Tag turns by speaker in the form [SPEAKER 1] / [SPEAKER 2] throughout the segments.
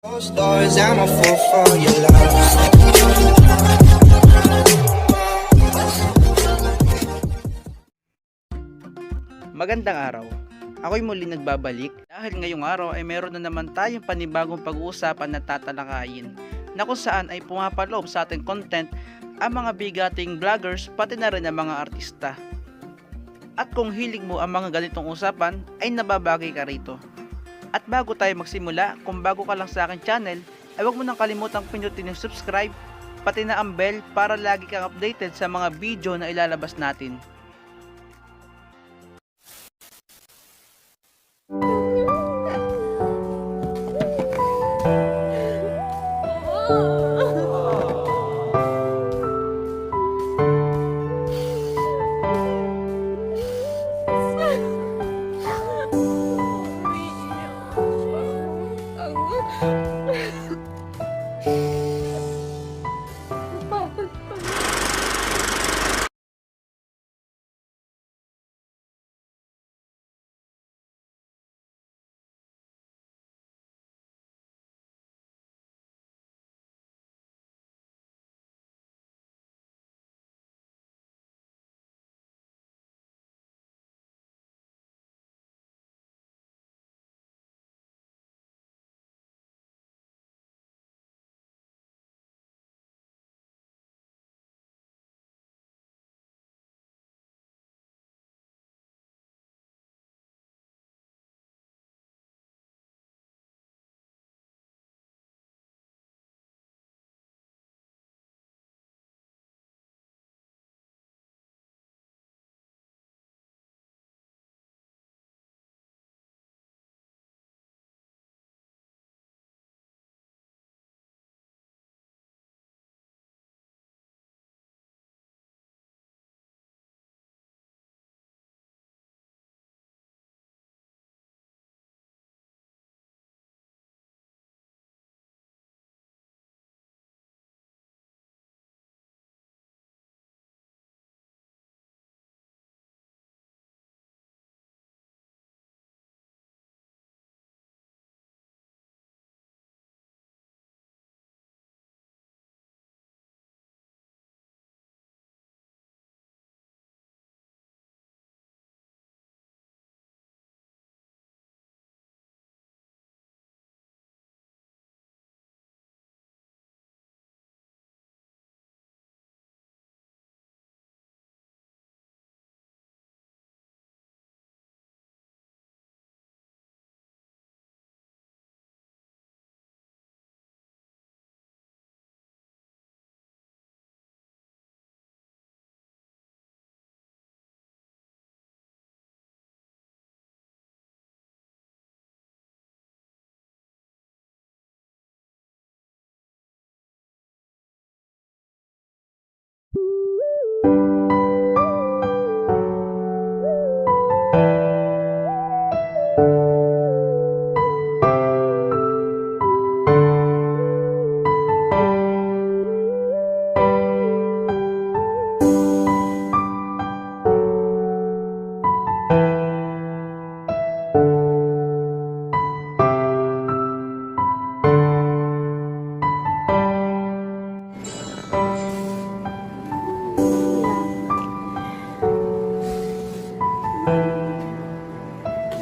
[SPEAKER 1] Doors, I'm a fool for your love.
[SPEAKER 2] Magandang araw. Ako'y muli nagbabalik dahil ngayong araw ay meron na naman tayong panibagong pag-uusapan na tatalakayin na kung saan ay pumapaloob sa ating content ang mga bigating vloggers pati na rin ang mga artista. At kung hilig mo ang mga ganitong usapan ay nababagay ka rito. At bago tayo magsimula, kung bago ka lang sa akin channel, ay huwag mo nang kalimutang pinutin yung subscribe pati na ang bell para lagi kang updated sa mga video na ilalabas natin.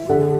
[SPEAKER 3] you.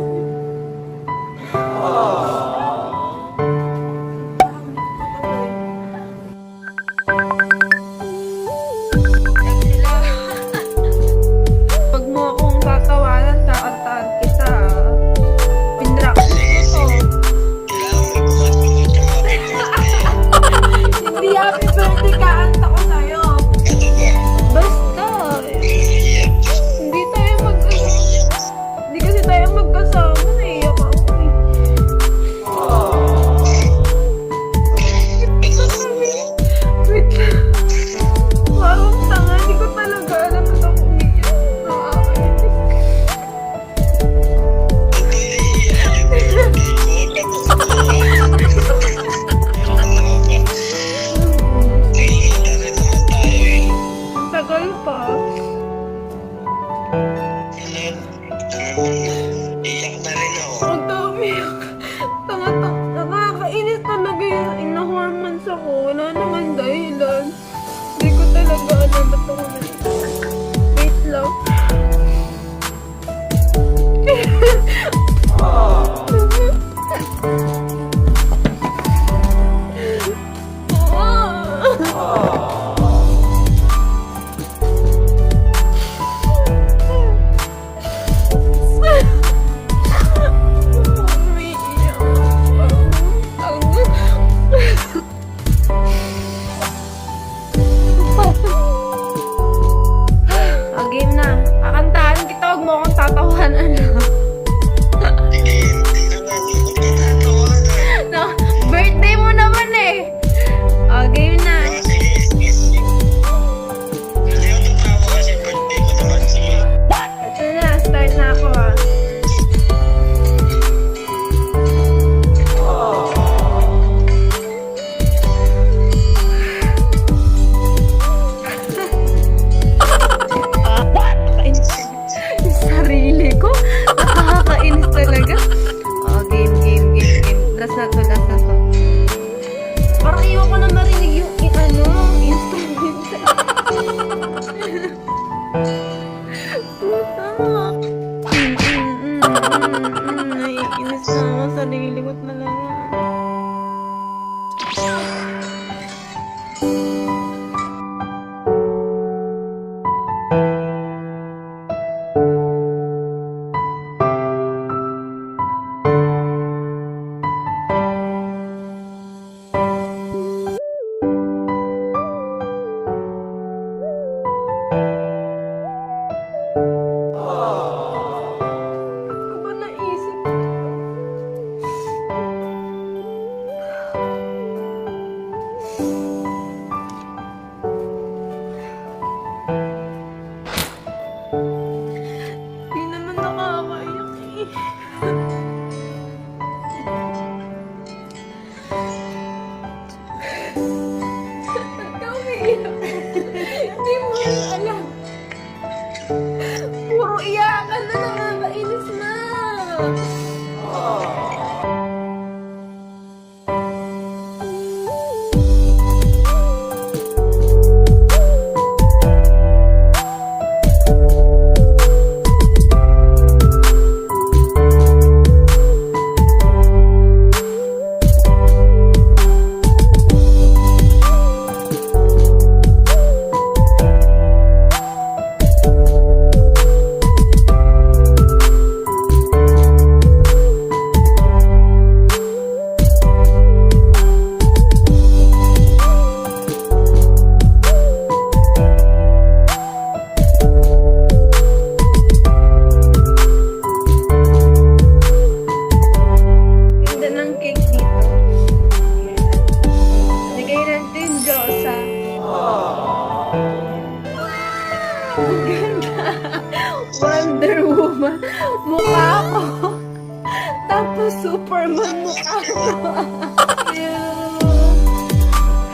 [SPEAKER 3] Superman mukha mo.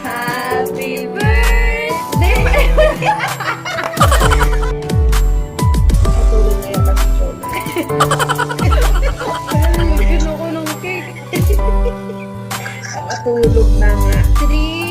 [SPEAKER 3] Happy birthday! Patuloy na yung ng cake.
[SPEAKER 4] Nakatulog na nga.
[SPEAKER 3] Three.